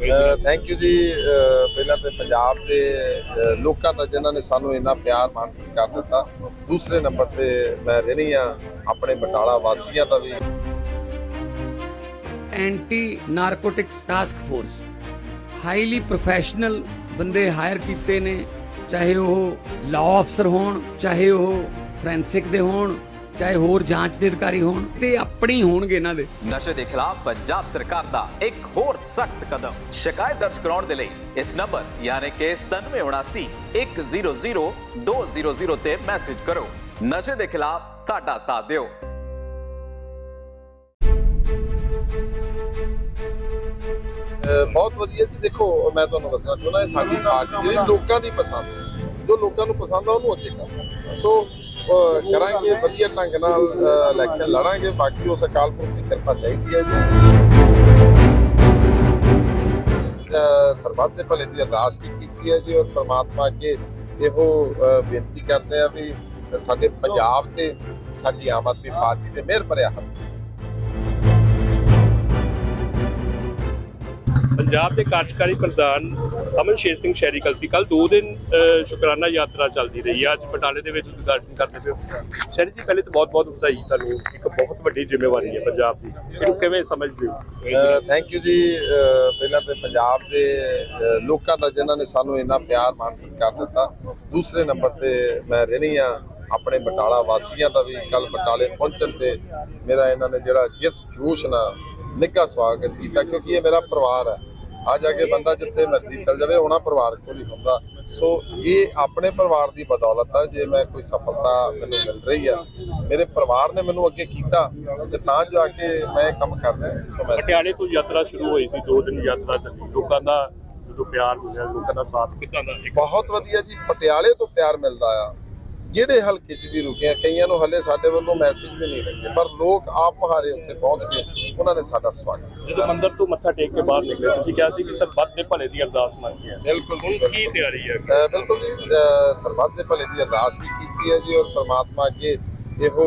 Thank you ਜੀ। ਪਹਿਲਾਂ ਤੇ ਪੰਜਾਬ ਦੇ ਲੋਕਾਂ ਦਾ ਜਿਨ੍ਹਾਂ ਨੇ ਸਾਨੂੰ ਇੰਨਾ ਪਿਆਰ ਮਾਨ ਸਤਿਕਾਰ ਦਿੱਤਾ, ਦੂਸਰੇ ਨੰਬਰ ਤੇ ਮੈਂ ਰਹਿਣੀ ਆ ਆਪਣੇ ਬਟਾਲਾ ਵਾਸੀਆਂ ਦਾ ਵੀ। Anti narcotics task force highly professional ਬੰਦੇ ਹਾਇਰ ਕੀਤੇ ਨੇ, ਚਾਹੇ ਉਹ ਲਾਅ ਅਫਸਰ ਹੋਣ, ਚਾਹੇ ਉਹ ਫੋਰੈਂਸਿਕ ਦੇ ਹੋਣ। ਚਾਹੇ ਹੋਰ ਜਾਂਚ ਦੇ ਅਧਿਕਾਰੀ ਹੋਣ ਤੇ ਆਪਣੀ ਹੋਣਗੇ ਇਹਨਾਂ ਦੇ। ਨਸ਼ੇ ਦੇ ਖਿਲਾਫ ਪੰਜਾਬ ਸਰਕਾਰ ਦਾ ਇੱਕ ਹੋਰ ਸਖਤ ਕਦਮ। ਸ਼ਿਕਾਇਤ ਦਰਜ ਕਰਾਉਣ ਦੇ ਲਈ ਇਸ ਨੰਬਰ ਯਾਨੀ ਕਿ 9779 100 200 ਤੇ ਮੈਸੇਜ ਕਰੋ। ਨਸ਼ੇ ਦੇ ਖਿਲਾਫ ਸਾਡਾ ਸਾਥ ਦਿਓ। ਬਹੁਤ ਵਧੀਆ ਜੀ ਦੇਖੋ ਮੈਂ ਤੁਹਾਨੂੰ ਦੱਸਣਾ ਚਾਹੁੰਦਾ ਇਹ ਸਾਡੀ ਪਾਰਟੀ ਜਿਹੜੀ ਲੋਕਾਂ ਦੀ ਪਸੰਦ ਹੈ ਜੋ ਲੋਕਾਂ ਨੂੰ ਪਸੰਦ ਆ ਉਹਨੂੰ ਅੱਗੇ ਕਰਨਾ। ਸੋ ਕਰਾਂਗੇ ਵਧੀਆ ਢੰਗ ਨਾਲ ਇਲੈਕਸ਼ਨ ਲੜਾਂਗੇ, ਬਾਕੀ ਉਸ ਅਕਾਲ ਪੁਰਖ ਦੀ ਕਿਰਪਾ ਚਾਹੀਦੀ ਹੈ ਜੀ। ਸਰਬੱਤ ਦੇ ਭਲੇ ਦੀ ਅਰਦਾਸ ਵੀ ਕੀਤੀ ਹੈ ਜੀ ਔਰ ਪ੍ਰਮਾਤਮਾ ਅੱਗੇ ਇਹੋ ਬੇਨਤੀ ਕਰਦੇ ਆ ਵੀ ਸਾਡੇ ਪੰਜਾਬ ਤੇ, ਸਾਡੀ ਆਮ ਆਦਮੀ ਪਾਰਟੀ ਤੇ ਮਿਹਰ ਭਰਿਆ ਹੱਥ ਪੰਜਾਬ ਦੇ ਕਾਰਜਕਾਰੀ ਪ੍ਰਧਾਨ ਅਮਨ ਸ਼ੇਰ ਸਿੰਘ ਸ਼ਹਿਰੀ ਕਲਸੀ ਕੱਲ ਦੋ ਦਿਨ ਸ਼ੁਕਰਾਨਾ ਯਾਤਰਾ ਚੱਲਦੀ ਰਹੀ ਹੈ। ਅੱਜ ਬਟਾਲੇ ਦੇ ਵਿੱਚ ਉਦਘਾਟਨ ਕਰਦੇ ਪਏ ਸ਼ਹਿਰੀ ਜੀ, ਪਹਿਲੇ ਤਾਂ ਬਹੁਤ ਬਹੁਤ ਵਧਾਈ ਤੁਹਾਨੂੰ। ਇੱਕ ਬਹੁਤ ਵੱਡੀ ਜ਼ਿੰਮੇਵਾਰੀ ਹੈ ਪੰਜਾਬ ਦੀ। ਇਹਨੂੰ ਕਿਵੇਂ ਸਮਝਦੇ ਹੋ? ਥੈਂਕ ਯੂ ਜੀ। ਪਹਿਲਾਂ ਤੇ ਪੰਜਾਬ ਦੇ ਲੋਕਾਂ ਦਾ, ਜਿਨ੍ਹਾਂ ਨੇ ਸਾਨੂੰ ਇੰਨਾ ਪਿਆਰ ਮਾਨ ਸਤਿਕਾਰ ਦਿੱਤਾ, ਦੂਸਰੇ ਨੰਬਰ ਤੇ ਮੈਂ ਰਹਿਣੀ ਆ। ਆਪਣੇ ਬਟਾਲਾ ਵਾਸੀਆਂ ਦਾ ਵੀ ਕੱਲ ਬਟਾਲੇ ਪਹੁੰਚਣ ਤੇ ਮੇਰਾ ਇਹਨਾਂ ਨੇ ਜਿਹੜਾ ਜਿਸ ਜੋਸ਼ ਨਾਲ ਨਿੱਘਾ ਸਵਾਗਤ ਕੀਤਾ, ਕਿਉਂਕਿ ਇਹ ਮੇਰਾ ਪਰਿਵਾਰ ਹੈ। ਆ ਜਾ ਕੇ ਬੰਦਾ ਜਿੱਥੇ ਮਰਜ਼ੀ ਚਲ ਜਾਵੇ ਉਹਨਾਂ ਪਰਿਵਾਰ ਕੋਲ ਹੀ ਹੁੰਦਾ। ਸੋ ਇਹ ਆਪਣੇ ਪਰਿਵਾਰ ਦੀ ਬਦੌਲਤ ਹੈ ਜੇ ਮੈਂ ਕੋਈ ਸਫਲਤਾ ਮੈਨੂੰ ਮਿਲ ਰਹੀ ਆ। ਮੇਰੇ ਪਰਿਵਾਰ ਨੇ ਮੈਨੂੰ ਅੱਗੇ ਕੀਤਾ ਤੇ ਤਾਂ ਜਾ ਕੇ ਮੈਂ ਇਹ ਕੰਮ ਕਰ ਰਿਹਾ। ਸੋ ਮੈਂ ਪਟਿਆਲੇ ਤੋਂ ਯਾਤਰਾ ਸ਼ੁਰੂ ਹੋਈ ਸੀ ਦੋ ਦਿਨ ਯਾਤਰਾ ਚੱਲੀ। ਲੋਕਾਂ ਦਾ ਜਦੋਂ ਪਿਆਰ ਮਿਲਿਆ ਲੋਕਾਂ ਦਾ ਸਾਥ ਕਿੱਦਾਂ ਦਾ ਬਹੁਤ ਵਧੀਆ ਜੀ। ਪਟਿਆਲੇ ਤੋਂ ਪਿਆਰ ਮਿਲਦਾ ਆ। ਜਿਹੜੇ ਹਲਕੇ 'ਚ ਵੀ ਰੁਕੇ ਆ ਕਈਆਂ ਨੂੰ ਹਲੇ ਸਾਡੇ ਵੱਲੋਂ ਮੈਸੇਜ ਵੀ ਨਹੀਂ ਲੱਗੇ ਪਰ ਲੋਕ ਆਪ ਮੁਹਾਰੇ ਉੱਥੇ ਪਹੁੰਚ ਕੇ ਉਹਨਾਂ ਨੇ ਸਾਡਾ ਸਵਾਗਤ। ਜਦੋਂ ਮੰਦਿਰ ਤੋਂ ਮੱਥਾ ਟੇਕ ਕੇ ਬਾਹਰ ਨਿਕਲੇ ਤੁਸੀਂ ਕਿਹਾ ਸੀ ਕਿ ਸਰਬੱਤ ਦੇ ਭਲੇ ਦੀ ਅਰਦਾਸ ਮੰਗੀ ਹੈ ਬਿਲਕੁਲ ਹੁਣ। ਕੀ ਤਿਆਰੀ ਹੈ ਬਿਲਕੁਲ ਜੀ ਸਰਬੱਤ ਦੇ ਭਲੇ ਦੀ ਅਰਦਾਸ ਵੀ ਕੀਤੀ ਹੈ ਜੀ ਔਰ ਪ੍ਰਮਾਤਮਾ ਅੱਗੇ ਇਹੋ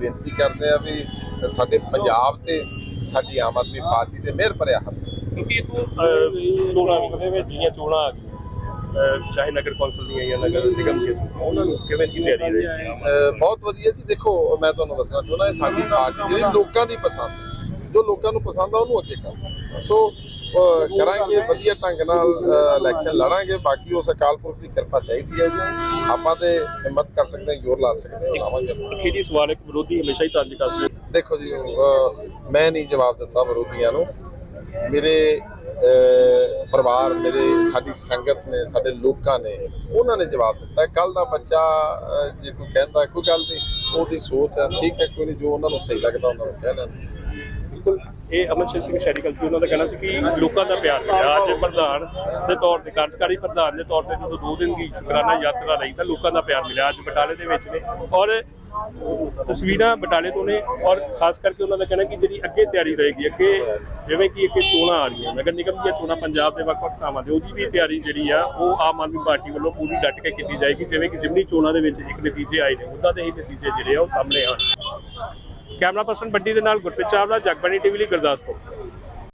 ਬੇਨਤੀ ਕਰਦੇ ਆ ਵੀ ਸਾਡੇ ਪੰਜਾਬ ਤੇ ਸਾਡੀ ਆਮ ਆਦਮੀ ਪਾਰਟੀ ਤੇ ਮਿਹਰ ਭਰਿਆ ਹੱਥ ਕਿਉਂਕਿ ਇਥੋਂ ਚੋਣਾਂ ਦੇ ਵਿੱਚ ਜਿਹੜੀਆਂ ਚੋਣਾਂ ਆ ਗਈਆਂ ਚਾਹੇ ਨਗਰ ਕੌਂਸਲ ਦੀਆਂ ਜਾਂ ਨਗਰ ਨਿਗਮ ਦੀਆਂ ਉਹਨਾਂ ਨੂੰ ਕਿਵੇਂ ਦੀ ਤਿਆਰੀ ਰਹੀ ਬਹੁਤ ਵਧੀਆ ਜੀ। ਦੇਖੋ ਮੈਂ ਤੁਹਾਨੂੰ ਦੱਸਣਾ ਚਾਹੁੰਦਾ ਇਹ ਸਾਡੀ ਪਾਰਟੀ ਜਿਹੜੀ ਲੋਕਾਂ ਦੀ ਪਸੰਦ ਜੋ ਲੋਕਾਂ ਨੂੰ ਪਸੰਦ ਆ ਉਹਨੂੰ ਅੱਗੇ ਕਰਨਾ ਸੋ ਕਰਾਂਗੇ ਵਧੀਆ ਢੰਗ ਨਾਲ ਇਲੈਕਸ਼ਨ ਲੜਾਂਗੇ। ਬਾਕੀ ਉਸ ਅਕਾਲ ਪੁਰਖ ਦੀ ਕਿਰਪਾ ਚਾਹੀਦੀ ਹੈ ਜੀ। ਆਪਾਂ ਤੇ ਹਿੰਮਤ ਕਰ ਸਕਦੇ ਹਾਂ ਜ਼ੋਰ ਲਾ ਸਕਦੇ ਹਾਂ ਲਾਵਾਂਗੇ ਅਖੀਰੀ ਸਵਾਲ ਇੱਕ ਵਿਰੋਧੀ ਹਮੇਸ਼ਾ ਹੀ ਤੰਜ ਕਰਦੇ ਦੇਖੋ ਜੀ ਮੈਂ ਨਹੀਂ ਜਵਾਬ ਦਿੱਤਾ ਵਿਰੋਧੀਆਂ ਨੂੰ। ਮੇਰੇ ਪਰਿਵਾਰ ਮੇਰੇ, ਸਾਡੀ ਸੰਗਤ ਨੇ, ਸਾਡੇ ਲੋਕਾਂ ਨੇ, ਉਹਨਾਂ ਨੇ ਜਵਾਬ ਦਿੱਤਾ। ਕੱਲ ਦਾ ਬੱਚਾ ਜੇ ਕੋਈ ਕਹਿੰਦਾ, ਕੋਈ ਗੱਲ ਨਹੀਂ, ਉਹਦੀ ਸੋਚ ਹੈ, ਠੀਕ ਹੈ, ਕੋਈ ਨਹੀਂ, ਜੋ ਉਹਨਾਂ ਨੂੰ ਸਹੀ ਲੱਗਦਾ, ਉਹਨਾਂ ਨੂੰ ਕਹਿ ਲੈਣ ਬਿਲਕੁਲ। ਇਹ ਅਮਨ ਸਿੰਘ ਸ਼ੈਰੀਕਲ ਸੀ, ਉਹਨਾਂ ਦਾ ਕਹਿਣਾ ਸੀ ਕਿ ਲੋਕਾਂ ਦਾ ਪਿਆਰ ਮਿਲਿਆ ਅੱਜ ਪ੍ਰਧਾਨ ਦੇ ਤੌਰ ਤੇ ਕਾਰਜਕਾਰੀ ਪ੍ਰਧਾਨ ਦੇ ਤੌਰ ਤੇ ਜਦੋਂ ਦੋ ਦਿਨ ਦੀ ਸ਼ੁਕਰਾਨਾ ਯਾਤਰਾ ਲਈ ਤਾਂ ਲੋਕਾਂ ਦਾ ਪਿਆਰ ਮਿਲਿਆ। ਅੱਜ ਬਟਾਲੇ ਦੇ ਵਿੱਚ ਨੇ ਔਰ ਤਸਵੀਰਾਂ ਬਟਾਲੇ ਤੋਂ ਨੇ ਔਰ ਖਾਸ ਕਰਕੇ ਉਹਨਾਂ ਦਾ ਕਹਿਣਾ ਕਿ ਜਿਹੜੀ ਅੱਗੇ ਤਿਆਰੀ ਰਹੇਗੀ, ਅੱਗੇ ਜਿਵੇਂ ਕਿ ਅੱਗੇ ਚੋਣਾਂ ਆ ਰਹੀਆਂ, ਨਗਰ ਨਿਗਮ ਦੀਆਂ ਚੋਣਾਂ ਪੰਜਾਬ ਦੇ ਵੱਖ-ਵੱਖ ਥਾਵਾਂ ਤੇ, ਉਹਦੀ ਵੀ ਤਿਆਰੀ ਜਿਹੜੀ ਆ, ਉਹ ਆਮ ਆਦਮੀ ਪਾਰਟੀ ਵੱਲੋਂ ਪੂਰੀ ਡਟ ਕੇ ਕੀਤੀ ਜਾਏਗੀ। ਜਿਵੇਂ ਕਿ ਜਿਮਨੀ ਚੋਣਾਂ ਦੇ ਵਿੱਚ ਇੱਕ ਨਤੀਜੇ ਆਏ ਨੇ ਉਦਾਂ ਦੇ ਹੀ ਨਤੀਜੇ ਜਿਹੜੇ ਆ ਉਹ ਸਾਹਮਣੇ ਆਉਣ। ਕੈਮਰਾ ਪਰਸਨ ਬੰਟੀ ਦੇ ਨਾਲ ਗੁਰਪ੍ਰੀਤ ਚਾਵਲਾ ਜਗਬਾਣੀ ਟੀਵੀ ਲਈ ਗੁਰਦਾਸਪੁਰ।